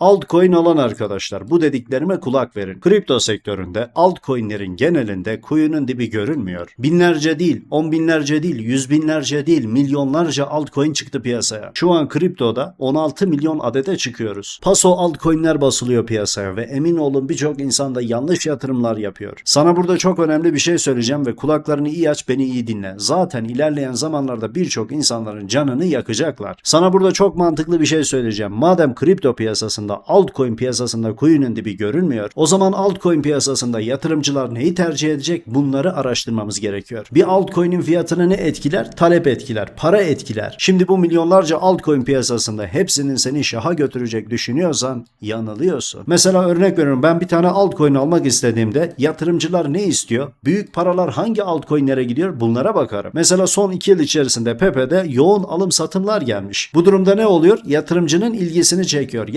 Altcoin alan arkadaşlar bu dediklerime kulak verin. Kripto sektöründe altcoinlerin genelinde kuyunun dibi görünmüyor. Binlerce değil, on binlerce değil, yüz binlerce değil, milyonlarca altcoin çıktı piyasaya. Şu an kriptoda 16 milyon adete çıkıyoruz. Paso altcoinler basılıyor piyasaya ve emin olun birçok insan da yanlış yatırımlar yapıyor. Sana burada çok önemli bir şey söyleyeceğim ve kulaklarını iyi aç beni iyi dinle. Zaten ilerleyen zamanlarda birçok insanların canını yakacaklar. Sana burada çok mantıklı bir şey söyleyeceğim. Madem kripto piyasasında altcoin piyasasında kuyunun dibi görünmüyor. O zaman altcoin piyasasında yatırımcılar neyi tercih edecek? Bunları araştırmamız gerekiyor. Bir altcoin'in fiyatını ne etkiler? Talep etkiler, para etkiler. Şimdi bu milyonlarca altcoin piyasasında hepsinin seni şaha götürecek düşünüyorsan yanılıyorsun. Mesela örnek veriyorum ben bir tane altcoin almak istediğimde yatırımcılar ne istiyor? Büyük paralar hangi altcoin'lere gidiyor? Bunlara bakarım. Mesela son 2 yıl içerisinde Pepe'de yoğun alım satımlar gelmiş. Bu durumda ne oluyor? Yatırımcının ilgisini çekiyor.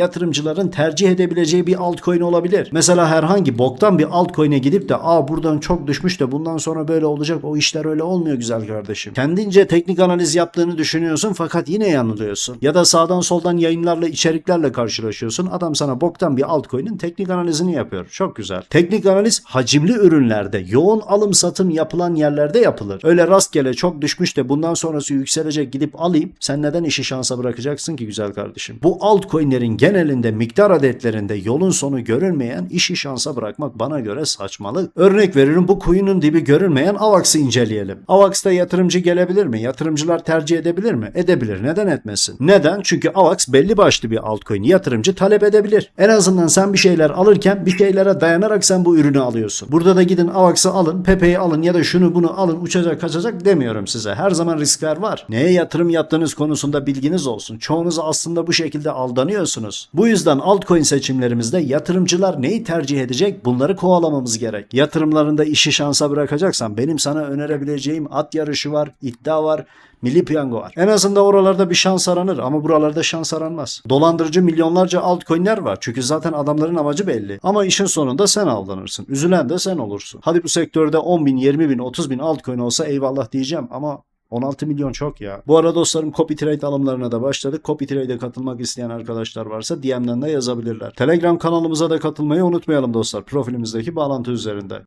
Yatırımcıların tercih edebileceği bir altcoin olabilir. Mesela herhangi boktan bir altcoin'e gidip de aa buradan çok düşmüş de bundan sonra böyle olacak. O işler öyle olmuyor güzel kardeşim. Kendince teknik analiz yaptığını düşünüyorsun fakat yine yanılıyorsun. Ya da sağdan soldan yayınlarla içeriklerle karşılaşıyorsun. Adam sana boktan bir altcoin'in teknik analizini yapıyor. Çok güzel. Teknik analiz hacimli ürünlerde, yoğun alım satım yapılan yerlerde yapılır. Öyle rastgele çok düşmüş de bundan sonrası yükselecek gidip alayım. Sen neden işi şansa bırakacaksın ki güzel kardeşim? Bu altcoin'lerin genelinde miktar adetlerinde yolun sonu görünmeyen işi şansa bırakmak bana göre saçmalık. Örnek veriyorum bu kuyunun dibi görünmeyen AVAX'ı inceleyelim. AVAX'ta yatırımcı gelebilir mi? Yatırımcılar tercih edebilir mi? Edebilir. Neden etmesin? Neden? Çünkü AVAX belli başlı bir altcoin. Yatırımcı talep edebilir. En azından sen bir şeyler alırken bir şeylere dayanarak sen bu ürünü alıyorsun. Burada da gidin AVAX'ı alın, Pepe'yi alın ya da şunu bunu alın uçacak kaçacak demiyorum size. Her zaman riskler var. Neye yatırım yaptığınız konusunda bilginiz olsun. Çoğunuz aslında bu şekilde aldanıyorsunuz. Bu yüzden altcoin seçimlerimizde yatırımcılar neyi tercih edecek bunları kovalamamız gerek. Yatırımlarında işi şansa bırakacaksan benim sana önerebileceğim at yarışı var, iddia var, Milli piyango var. En azından oralarda bir şans aranır ama buralarda şans aranmaz. Dolandırıcı milyonlarca altcoin'ler var. Çünkü zaten adamların amacı belli. Ama işin sonunda sen aldanırsın. Üzülen de sen olursun. Hadi bu sektörde 10 bin, 20 bin, 30 bin altcoin olsa eyvallah diyeceğim ama 16 milyon çok ya. Bu arada dostlarım copy trade alımlarına da başladık. Copy trade'e katılmak isteyen arkadaşlar varsa DM'den de yazabilirler. Telegram kanalımıza da katılmayı unutmayalım dostlar. Profilimizdeki bağlantı üzerinde.